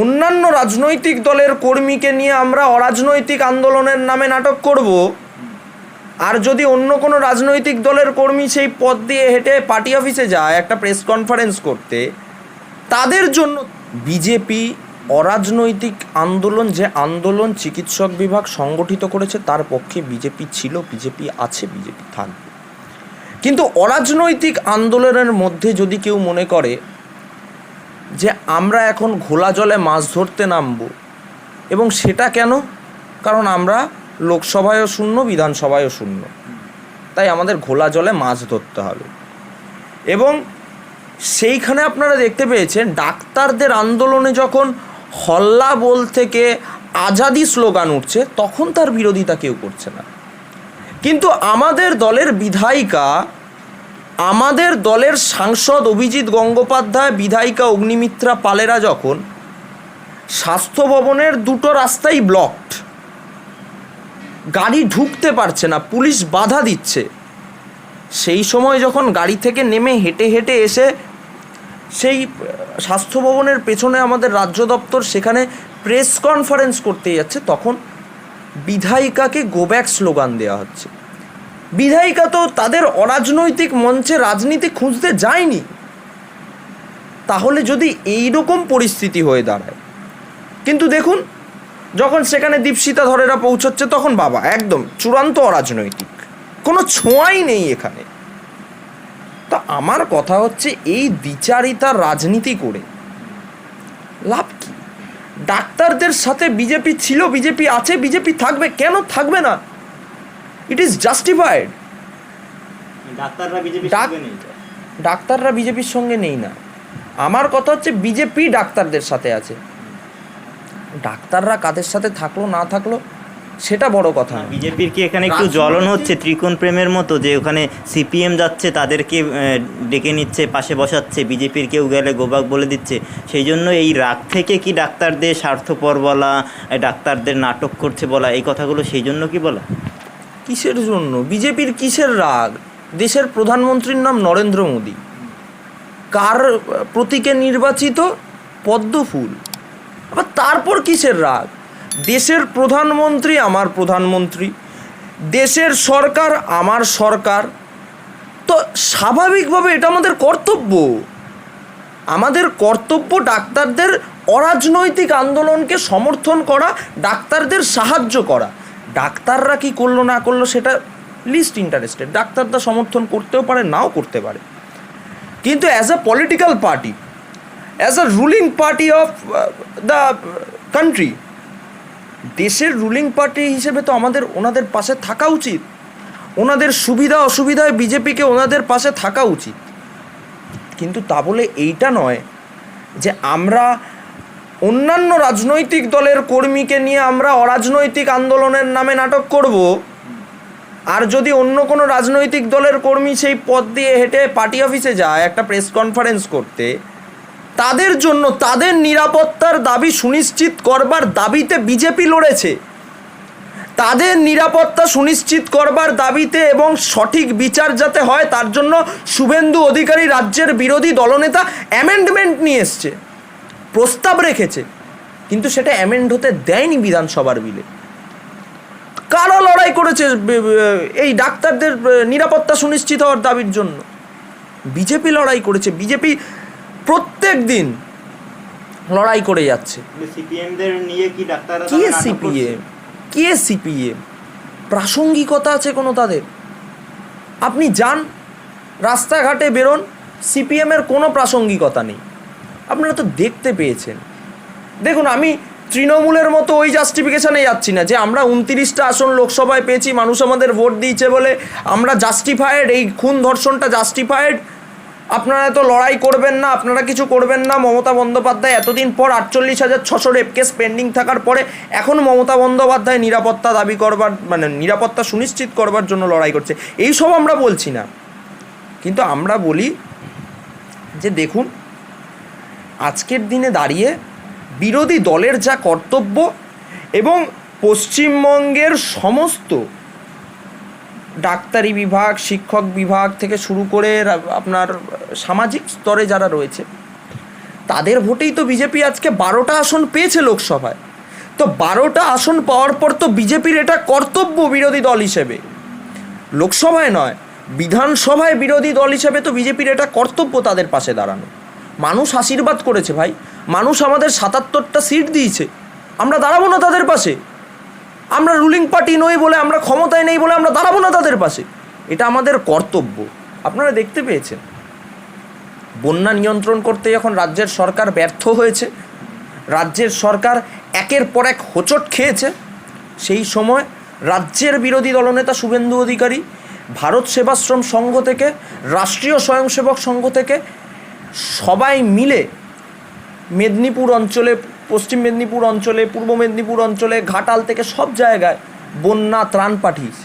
অন্যান্য রাজনৈতিক দলের কর্মীকে নিয়ে আমরা অরাজনৈতিক আন্দোলনের নামে নাটক করব। আর যদি অন্য কোনো রাজনৈতিক দলের কর্মী সেই পথ দিয়ে হেঁটে পার্টি অফিসে যায়, একটা প্রেস কনফারেন্স করতে, তাদের জন্য বিজেপি অরাজনৈতিক আন্দোলন, যে আন্দোলন চিকিৎসক বিভাগ সংগঠিত করেছে, তার পক্ষে বিজেপি ছিল, বিজেপি আছে, বিজেপি থাকবে। কিন্তু অরাজনৈতিক আন্দোলনের মধ্যে যদি কেউ মনে করে যে আমরা এখন ঘোলা জলে মাছ ধরতে নামবো। এবং সেটা কেন? কারণ আমরা লোকসভায়ও শূন্য, বিধানসভায়ও শূন্য। তাই আমাদের ঘোলা জলে মাছ ধরতে হবে। এবং সেইখানে আপনারা দেখতে পেয়েছেন, ডাক্তারদের আন্দোলনে যখন হল্লা বল থেকে আজাদি স্লোগান উঠছে, তখন তার বিরোধিতা কেউ করছে না। কিন্তু আমাদের দলের বিধায়িকা আমাদের দলের সাংসদ অভিজিৎ গঙ্গোপাধ্যায়, বিধায়িকা অগ্নিমিত্রা পালেরা যখন স্বাস্থ্য ভবনের দুটো রাস্তাই ব্লকড গাড়ি ঢুকতে পারছে না, পুলিশ বাধা দিচ্ছে, সেই সময় যখন গাড়ি থেকে নেমে হেঁটে হেঁটে এসে সেই স্বাস্থ্য ভবনের পেছনে আমাদের রাজ্য দপ্তর সেখানে প্রেস কনফারেন্স করতে যাচ্ছে, তখন বিধায়িকাকে গোব্যাক স্লোগান দেওয়া হচ্ছে। বিধায়িকা তো তাদের অরাজনৈতিক মঞ্চে রাজনীতি খুঁজতে যায়নি। তাহলে যদি এই রকম পরিস্থিতি হয়ে দাঁড়ায়, কিন্তু দেখুন, যখন সেখানে দীপশিতা ধরেরা পৌঁছচ্ছে, তখন বাবা, একদম চূড়ান্ত অরাজনৈতিক। কোনো ছোঁয়াই নেই এখানে। তা আমার কথা হচ্ছে, এই বিচারিতা রাজনীতি করে লাভ কি? ডাক্তারদের সাথে বিজেপি ছিল, বিজেপি আছে, বিজেপি থাকবে, কেন থাকবে না? ইট ইজ জাস্টিফাইড ডাক্তাররা বিজেপি। ডাক্তাররা বিজেপির সঙ্গে নেই না। আমার কথা হচ্ছে বিজেপি ডাক্তারদের সাথে আছে। ডাক্তাররা কাদের সাথে থাকল না থাকল সেটা বড় কথা বিজেপির কি এখানে একটু জ্বলন হচ্ছে ত্রিকোণ প্রেমের মতো যে ওখানে সিপিএম যাচ্ছে তাদেরকে ডেকে নিচ্ছে পাশে বসাচ্ছে বিজেপির কেউ গেলে গোবাক বলে দিচ্ছে সেই জন্য এই রাগ থেকে কি ডাক্তারদের স্বার্থপর বলা ডাক্তারদের নাটক করছে বলা এই কথাগুলো সেই জন্য কি বলা? কিসের জন্য? বিজেপির কিসের রাগ? দেশের প্রধানমন্ত্রীর নাম নরেন্দ্র মোদী। কার প্রতীকে নির্বাচিত? পদ্মফুল। আবার তারপর কিসের রাগ? দেশের প্রধানমন্ত্রী আমার প্রধানমন্ত্রী। দেশের সরকার আমার সরকার। তো স্বাভাবিকভাবে এটা আমাদের কর্তব্য। আমাদের কর্তব্য ডাক্তারদের অরাজনৈতিক আন্দোলনকে সমর্থন করা, ডাক্তারদের সাহায্য করা। ডাক্তাররা কি করল, না করল, সেটা লিস্ট ইন্টারেস্টেড ডাক্তাররা সমর্থন করতেও পারে, নাও করতে পারে। কিন্তু as a political party as a ruling party of the country দেশের রুলিং পার্টি হিসেবে তো আমাদের, ওনাদের পাশে থাকা উচিত। ওনাদের সুবিধা, অসুবিধায় বিজেপিকে ওনাদের পাশে থাকা উচিত। কিন্তু তা বলে এইটা নয় যে আমরা অন্যান্য রাজনৈতিক দলের কর্মীকে নিয়ে আমরা অরাজনৈতিক আন্দোলনের নামে নাটক করব। আর যদি অন্য কোনো রাজনৈতিক দলের কর্মী সেই পথ দিয়ে হেঁটে পার্টি অফিসে যায়, একটা প্রেস কনফারেন্স করতে, তাদের জন্য তাদের নিরাপত্তার দাবি সুনিশ্চিত করবার দাবিতে বিজেপি লড়েছে। তাদের নিরাপত্তা সুনিশ্চিত করবার দাবিতে এবং সঠিক বিচার যাতে হয়, তার জন্য শুভেন্দু অধিকারী রাজ্যের বিরোধী দলনেতা অ্যামেন্ডমেন্ট নিয়ে এসছে। প্রস্তাব রেখেছে কিন্তু সেটা অ্যামেন্ড হতে দেয়নি বিধানসভার বিলে। কারা লড়াই করেছে এই ডাক্তারদের নিরাপত্তা সুনিশ্চিত হওয়ার দাবির জন্য? বিজেপি লড়াই করেছে বিজেপি প্রত্যেক দিন লড়াই করে যাচ্ছে। কে সিপিএম? কে সিপিএম? প্রাসঙ্গিকতা আছে কোনো তাদের? আপনি যান রাস্তাঘাটে বেরোন সিপিএমের কোনো প্রাসঙ্গিকতা নেই। আপনারা তো দেখতে পেয়েছেন। দেখুন, আমি তৃণমূলের মতো ওই জাস্টিফিকেশানে যাচ্ছি না যে আমরা উনতিরিশটা আসন লোকসভায় পেয়েছি, মানুষ আমাদের ভোট দিয়েছে বলে আমরা জাস্টিফায়েড এই খুন ধর্ষণটা জাস্টিফায়েড আপনারা তো লড়াই করবেন না, আপনারা কিছু করবেন না। মমতা বন্দ্যোপাধ্যায় এতদিন পর আটচল্লিশ হাজার ছশো রেপ কেস পেন্ডিং থাকার পরে এখন মমতা বন্দ্যোপাধ্যায় নিরাপত্তা দাবি করবার মানে নিরাপত্তা সুনিশ্চিত করবার জন্য লড়াই করছে। এই সব আমরা বলছি না। কিন্তু আমরা বলি যে দেখুন আজকের দিনে দাঁড়িয়ে বিরোধী দলের যা কর্তব্য এবং পশ্চিমবঙ্গের সমস্ত ডাক্তারি বিভাগ, শিক্ষক বিভাগ থেকে শুরু করে আপনার সামাজিক স্তরে যারা রয়েছে, তাদের ভোটেই তো বিজেপি আজকে বারোটা আসন পেয়েছে লোকসভায়। তো বারোটা আসন পাওয়ার পর তো বিজেপির এটা কর্তব্য বিরোধী দল হিসেবে। লোকসভায় নয়, বিধানসভায় বিরোধী দল হিসেবে তো বিজেপির এটা কর্তব্য তাদের পাশে দাঁড়ানো। মানুষ আশীর্বাদ করেছে ভাই। মানুষ আমাদের সাতাত্তরটা সিট দিয়েছে। আমরা দাঁড়াবো না তাদের পাশে। আমরা রুলিং পার্টি নই বলে, আমরা ক্ষমতায় নেই বলে আমরা দাঁড়াবো না তাদের পাশে। এটা আমাদের কর্তব্য। আপনারা দেখতে পেয়েছেন। বন্যা নিয়ন্ত্রণ করতে যখন রাজ্যের সরকার ব্যর্থ হয়েছে, রাজ্যের সরকার একের পর এক হোঁচট খেয়েছে, সেই সময় রাজ্যের বিরোধী দলনেতা শুভেন্দু অধিকারী ভারত সেবাশ্রম সংঘ থেকে, রাষ্ট্রীয় স্বয়ংসেবক সংঘ থেকে সবাই মিলে মেদিনীপুর অঞ্চলে, পশ্চিম মেদিনীপুর অঞ্চলে, পূর্ব মেদিনীপুর অঞ্চলে, ঘাটাল থেকে সব জায়গায় বন্যা ত্রাণ পাঠিয়েছে।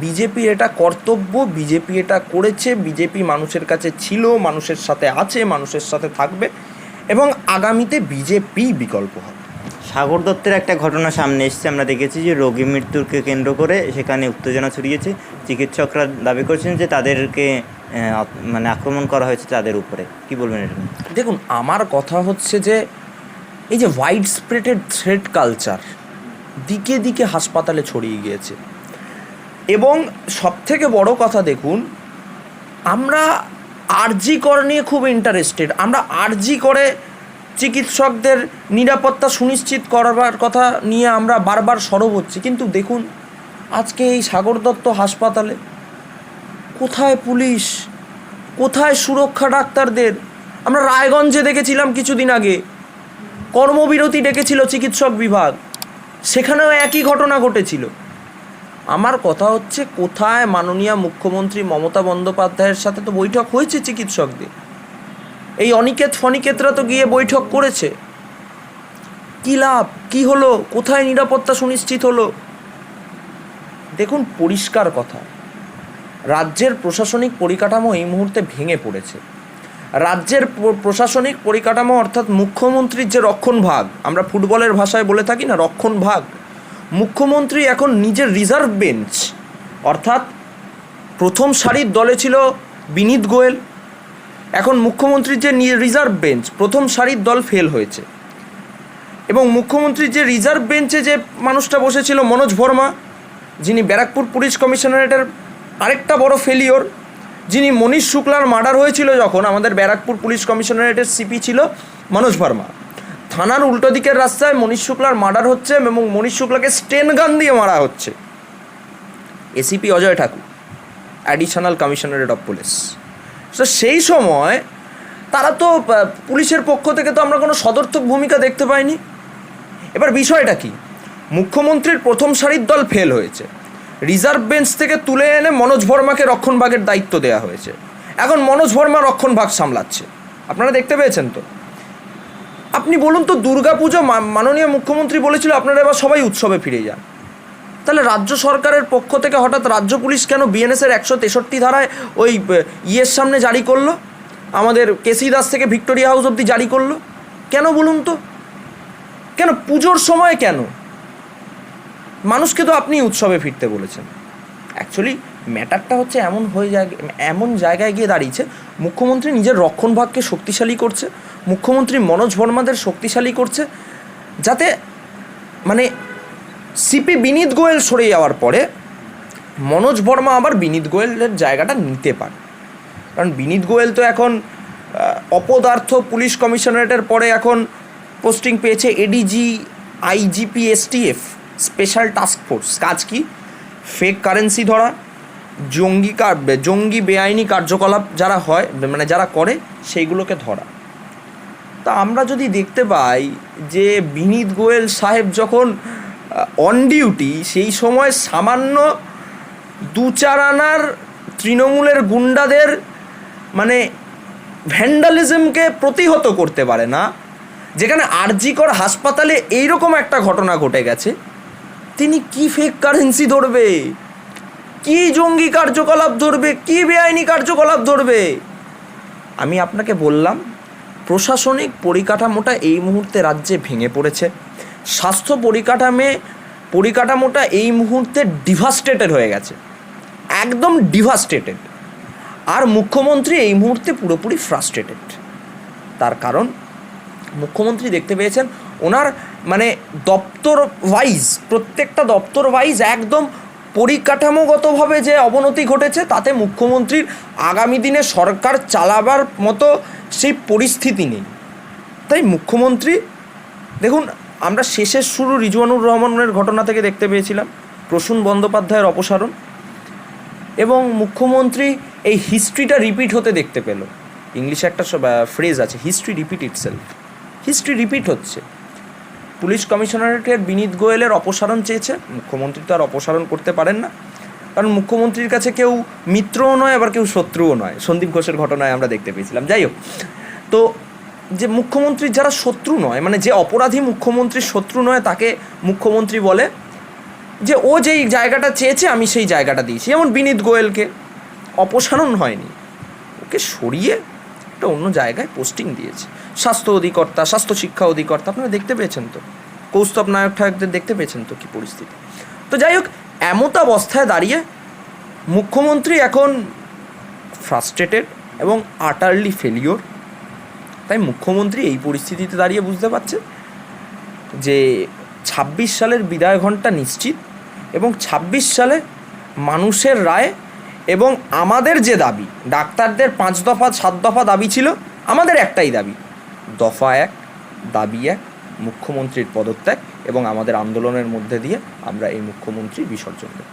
বিজেপি এটা কর্তব্য, বিজেপি এটা করেছে, বিজেপি মানুষের কাছে ছিল, মানুষের সাথে আছে, মানুষের সাথে থাকবে এবং আগামীতে বিজেপি বিকল্প হবে। সাগর দত্তের একটা ঘটনা সামনে এসেছে, আমরা দেখেছি যে রোগী মৃত্যুকে কেন্দ্র করে সেখানে উত্তেজনা ছড়িয়েছে। চিকিৎসকরা দাবি করছেন যে তাদেরকে মানে আক্রমণ করা হয়েছে তাদের উপরে। কি বলবেন এটা দেখুন, আমার কথা হচ্ছে যে, এই যে হোয়াইট স্প্রেডেড থ্রেড কালচার দিকে দিকে হাসপাতালে ছড়িয়ে গিয়েছে। এবং সবথেকে বড় কথা দেখুন, আমরা আরজি কর নিয়ে খুব ইন্টারেস্টেড আমরা আরজি করে চিকিৎসকদের নিরাপত্তা সুনিশ্চিত করবার কথা নিয়ে আমরা বারবার সরব হচ্ছি। কিন্তু দেখুন, আজকে এই সাগর দত্ত হাসপাতালে কোথায় পুলিশ? কোথায় সুরক্ষা ডাক্তারদের? আমরা রায়গঞ্জে দেখেছিলাম কিছুদিন আগে। কর্মবিরতি ডেকেছিল চিকিৎসক বিভাগ। সেখানেও একই ঘটনা ঘটেছিল। আমার কথা হচ্ছে, কোথায় মাননীয় মুখ্যমন্ত্রী মমতা বন্দ্যোপাধ্যায়ের সাথে তো বৈঠক হয়েছে চিকিৎসকদের? এই অনিকেত ফনিকেতরা তো গিয়ে বৈঠক করেছে। কী লাভ? কী হলো? কোথায় নিরাপত্তা সুনিশ্চিত হলো? দেখুন, পরিষ্কার কথা। রাজ্যের প্রশাসনিক পরিকাঠামো এই মুহূর্তে ভেঙে পড়েছে। রাজ্যের প্রশাসনিক পরিকাঠামো অর্থাৎ মুখ্যমন্ত্রীর যে রক্ষণ ভাগ, আমরা ফুটবলের ভাষায় বলে থাকি না, রক্ষণ ভাগ, মুখ্যমন্ত্রী এখন নিজের রিজার্ভ বেঞ্চ, অর্থাৎ প্রথম সারির দলে ছিল বিনীত গোয়েল, এখন মুখ্যমন্ত্রীর যে রিজার্ভ বেঞ্চ, প্রথম সারির দল ফেল হয়েছে। এবং মুখ্যমন্ত্রীর যে রিজার্ভ বেঞ্চে যে মানুষটা বসেছিল, মনোজ ভর্মা যিনি ব্যারাকপুর পুলিশ কমিশনারেটের আরেকটা বড় ফেলিওর যিনি মনীষ শুক্লার মার্ডার হয়েছিল যখন আমাদের ব্যারাকপুর পুলিশ কমিশনারেটের সিপি ছিল মনোজ ভার্মা থানার উল্টো দিকের রাস্তায় মনীষ শুক্লার মার্ডার হচ্ছে এবং মনীষ শুক্লাকে স্টেন গান দিয়ে মারা হচ্ছে। ACP Ajay Thakur additional commissionerate of police তো সেই সময় তারা তো পুলিশের পক্ষ থেকে তো আমরা কোনো সদর্থক ভূমিকা দেখতে পাইনি। এবার বিষয়টা কি? মুখ্যমন্ত্রীর প্রথম সারির দল ফেল হয়েছে। রিজার্ভ বেঞ্চ থেকে তুলে এনে মনোজ ভর্মাকে রক্ষণভাগের দায়িত্ব দেওয়া হয়েছে। এখন মনোজ ভর্মা রক্ষণভাগ সামলাচ্ছে। আপনারা দেখতে পেয়েছেন তো? আপনি বলুন তো, দুর্গাপুজো মাননীয় মুখ্যমন্ত্রী বলেছিল আপনারা এবার সবাই উৎসবে ফিরে যান। তাহলে রাজ্য সরকারের পক্ষ থেকে হঠাৎ রাজ্য পুলিশ কেন বিএনএসের একশো তেষট্টি ধারায় ওই ইয়ের সামনে জারি করল? আমাদের কেসি দাস থেকে ভিক্টোরিয়া হাউস অব্দি জারি করল? কেন বলুন তো? কেন, পুজোর সময় কেন? মানুষকে তো আপনি উৎসবে ফিরতে বলেছেন। অ্যাকচুয়ালি ম্যাটারটা হচ্ছে এমন হয়ে যায় এমন জায়গায় গিয়ে দাঁড়িয়েছে, মুখ্যমন্ত্রী নিজের রক্ষণভাগকে শক্তিশালী করছে, মুখ্যমন্ত্রী মনোজ বর্মাদের শক্তিশালী করছে, যাতে মানে সিপি বিনীত গোয়েল সরে যাওয়ার পরে মনোজ বর্মা আবার বিনীত গোয়েলের জায়গাটা নিতে পারে। কারণ বিনীত গোয়েল তো এখন অপদার্থ পুলিশ কমিশনারেটের পরে এখন পোস্টিং পেয়েছে ADG IGP STF special task force. কাজ কি? ফেক কারেন্সি ধরা, জঙ্গি জঙ্গি বেআইনি কার্যকলাপ যারা হয় মানে যারা করে, সেইগুলোকে ধরা। তা আমরা যদি দেখতে পাই যে বিনীত গোয়েল সাহেব যখন অন ডিউটি সেই সময় সামান্য দু চার আনার তৃণমূলের গুন্ডাদের মানে ভ্যান্ডালিজমকে প্রতিহত করতে পারে না, যেখানে আরজিকর হাসপাতালে এইরকম একটা ঘটনা ঘটে গেছে তিনি কি ফেক কারেন্সি ধরবে? কি জঙ্গি কার্যকলাপ ধরবে? কি বেআইনি কার্যকলাপ ধরবে? আমি আপনাকে বললাম, প্রশাসনিক পরিকাঠামোটা এই মুহূর্তে রাজ্যে ভেঙে পড়েছে। স্বাস্থ্য পরিকাঠামে, পরিকাঠামোটা এই মুহূর্তে ডিভাস্টেটেড হয়ে গেছে। একদম ডিভাস্টেটেড আর মুখ্যমন্ত্রী এই মুহূর্তে পুরোপুরি ফ্রাস্ট্রেটেড তার কারণ, মুখ্যমন্ত্রী দেখতে পেয়েছেন, ওনার মানে দপ্তর ওয়াইজ প্রত্যেকটা দপ্তর ওয়াইজ একদম পরিকাঠামোগতভাবে যে অবনতি ঘটেছে, তাতে মুখ্যমন্ত্রীর আগামী দিনে সরকার চালাবার মতো সেই পরিস্থিতি নেই। তাই মুখ্যমন্ত্রী, দেখুন, আমরা শেষের শুরু রিজওয়ানুর রহমানের ঘটনা থেকে দেখতে পেয়েছিলাম, প্রসূন বন্দ্যোপাধ্যায়ের অপসারণ, এবং মুখ্যমন্ত্রী এই হিস্ট্রিটা রিপিট হতে দেখতে পেল। ইংলিশে একটা ফ্রেজ আছে history repeat itself history repeat হচ্ছে। পুলিশ কমিশনারেটের বিনীত গোয়েলের অপসারণ চেয়েছে। মুখ্যমন্ত্রী তো আর অপসারণ করতে পারেন না। কারণ মুখ্যমন্ত্রীর কাছে কেউ মিত্রও নয়, আবার কেউ শত্রুও নয়। সন্দীপ ঘোষের ঘটনায় আমরা দেখতে পেয়েছিলাম। যাই হোক, তো যে মুখ্যমন্ত্রীর যারা শত্রু নয় মানে যে অপরাধী মুখ্যমন্ত্রীর শত্রু নয়, তাকে মুখ্যমন্ত্রী বলে যে ও যেই জায়গাটা চেয়েছে, আমি সেই জায়গাটা দিয়েছি। যেমন বিনীত গোয়েলকে অপসারণ হয়নি। ওকে সরিয়ে একটা অন্য জায়গায় পোস্টিং দিয়েছে। স্বাস্থ্য অধিকর্তা, স্বাস্থ্য শিক্ষা অধিকর্তা, আপনারা দেখতে পেয়েছেন তো? কৌস্তব নায়ক ঠায়কদের দেখতে পেয়েছেন তো কি পরিস্থিতি? তো যাই হোক, এমত অবস্থায় দাঁড়িয়ে মুখ্যমন্ত্রী এখন ফ্রাস্ট্রেটেড এবং আটারলি ফেলিওর তাই মুখ্যমন্ত্রী এই পরিস্থিতিতে দাঁড়িয়ে বুঝতে পারছে যে ছাব্বিশ সালের বিদায় ঘণ্টা নিশ্চিত এবং ছাব্বিশ সালে মানুষের রায় এবং আমাদের যে দাবি, ডাক্তারদের পাঁচ দফা, সাত দফা দাবি ছিল, আমাদের একটাই দাবি। দফা এক, দাবি এক, মুখ্যমন্ত্রীর পদত্যাগ এবং আমাদের আন্দোলনের মধ্যে দিয়ে আমরা এই মুখ্যমন্ত্রী বিসর্জন দেব।